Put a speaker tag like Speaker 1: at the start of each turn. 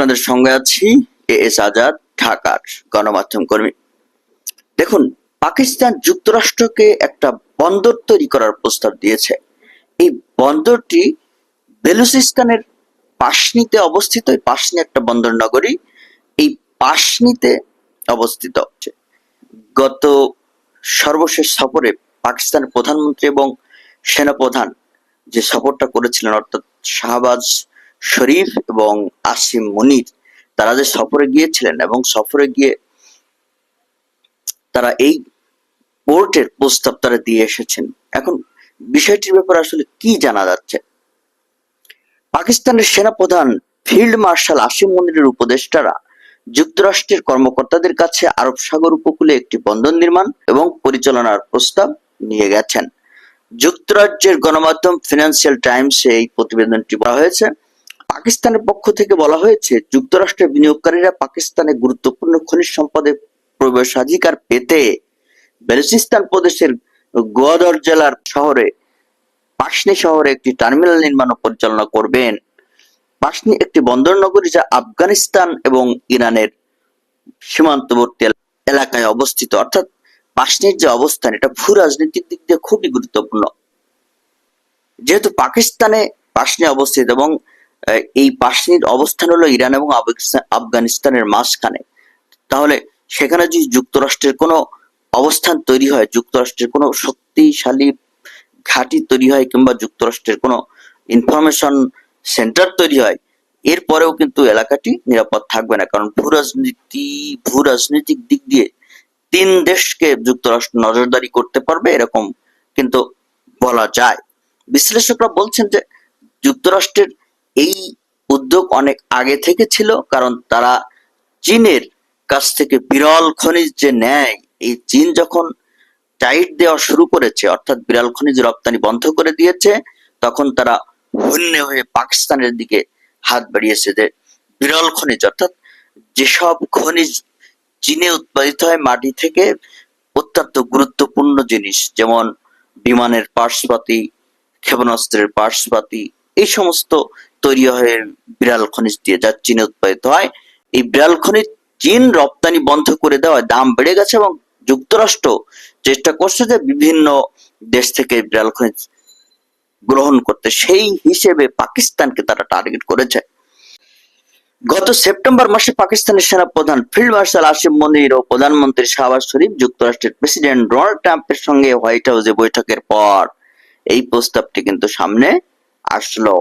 Speaker 1: আপনাদের সঙ্গে আছি, এ এস আজাদ ঢাকার গণমাধ্যম কর্মী। দেখুন, পাকিস্তান যুক্তরাষ্ট্রকে একটা বন্দর তৈরি করার প্রস্তাব দিয়েছে। এই বন্দরটি বেলুচিস্তানের পাশনিতে অবস্থিত পাশনি একটা বন্দর নগরী, এই পাশনিতে অবস্থিত। গত সর্বশেষ সফরে পাকিস্তানের প্রধানমন্ত্রী এবং সেনাপ্রধান যে সফরটা করেছিলেন, অর্থাৎ শাহবাজ শরীফ এবং আসিম মনির, তারা যে সফরে গিয়েছিলেন এবং সফরে গিয়ে তারা এই পোর্টের প্রস্তাব তারা দিয়ে এসেছেন। এখন বিষয়টির ব্যাপারে আসলে কি জানা যাচ্ছে? পাকিস্তানের সেনাপ্রধান ফিল্ড মার্শাল আসিম মনিরের উপদেষ্টারা যুক্তরাষ্ট্রের কর্মকর্তাদের কাছে আরব সাগর উপকূলে একটি বন্দর নির্মাণ এবং পরিচালনার প্রস্তাব নিয়ে গেছেন। যুক্তরাজ্যের গণমাধ্যম ফিনান্সিয়াল টাইমসে এই প্রতিবেদনটি বলা হয়েছে। পাকিস্তানের পক্ষ থেকে বলা হয়েছে যুক্তরাষ্ট্রের বিনিয়োগকারীরা পাকিস্তানে গুরুত্বপূর্ণ খনিজ সম্পদে প্রবেশাধিকার পেতে বেলুচিস্তান প্রদেশের গোয়াদর জেলার শহরে, পাশনি শহরে একটি টার্মিনাল নির্মাণ পরিচালনা করবেন। পাশনি একটি বন্দর নগরী যা আফগানিস্তান এবং ইরানের সীমান্তবর্তী এলাকায় অবস্থিত। অর্থাৎ পাশনির যে অবস্থান, এটা ভূ রাজনৈতিক দিক দিয়ে খুবই গুরুত্বপূর্ণ। যেহেতু পাকিস্তানে পাশনি অবস্থিত এবং এই পাশনির অবস্থান হলো ইরান এবং আফগানিস্তানের মাঝখানে। তাহলে সেখানে যদি যুক্তরাষ্ট্রের কোনো অবস্থান তৈরি হয়, যুক্তরাষ্ট্রের কোনো শক্তিশালী ঘাঁটি তৈরি হয় কিংবা যুক্তরাষ্ট্রের কোনো ইনফরমেশন সেন্টার তৈরি হয়, এরপরেও কিন্তু এলাকাটি নিরাপদ থাকবে না। কারণ ভূ রাজনীতি, ভূ রাজনৈতিক দিক দিয়ে তিন দেশকে যুক্তরাষ্ট্র নজরদারি করতে পারবে, এরকম কিন্তু বলা যায়। বিশ্লেষকরা বলছেন যে যুক্তরাষ্ট্রের এই উদ্যোগ অনেক আগে থেকে ছিল, কারণ তারা চীনের কাছ থেকে বিরল খনিজ যে নেয় এই চীন যখন টাইট দেওয়া শুরু করেছে, অর্থাৎ বিরল খনিজ রপ্তানি বন্ধ করে দিয়েছে, তখন তারা হন্যে হয়ে পাকিস্তানের দিকে হাত বাড়িয়েছে যে বিরল খনিজ, অর্থাৎ যেসব খনিজ চীনে উৎপাদিত হয় মাটি থেকে, অত্যন্ত গুরুত্বপূর্ণ জিনিস, যেমন বিমানের পার্শ্বপাতি ক্ষেপণাস্ত্রের পার্সপাতি এই সমস্ত তৈরি হয়, বিড়াল খনিজ দিয়ে যা চীনে উৎপাদিত হয়। এই বিড়াল খনিজ চীন রপ্তানি বন্ধ করে দেওয়ায় দাম বেড়ে গেছে এবং যুক্তরাষ্ট্র চেষ্টা করছে যে বিভিন্ন দেশ থেকে বিড়াল খনিজ গ্রহণ করতে। সেই হিসেবে পাকিস্তানকে তারা টার্গেট করেছে। গত সেপ্টেম্বর মাসে পাকিস্তানের সেনা প্রধান ফিল্ড মার্শাল আসিম মনির ও প্রধানমন্ত্রী শাহবাজ শরীফ যুক্তরাষ্ট্রের প্রেসিডেন্ট ডোনাল্ড ট্রাম্পের সঙ্গে হোয়াইট হাউসে বৈঠকের পর এই প্রস্তাবটি কিন্তু সামনে আসলো।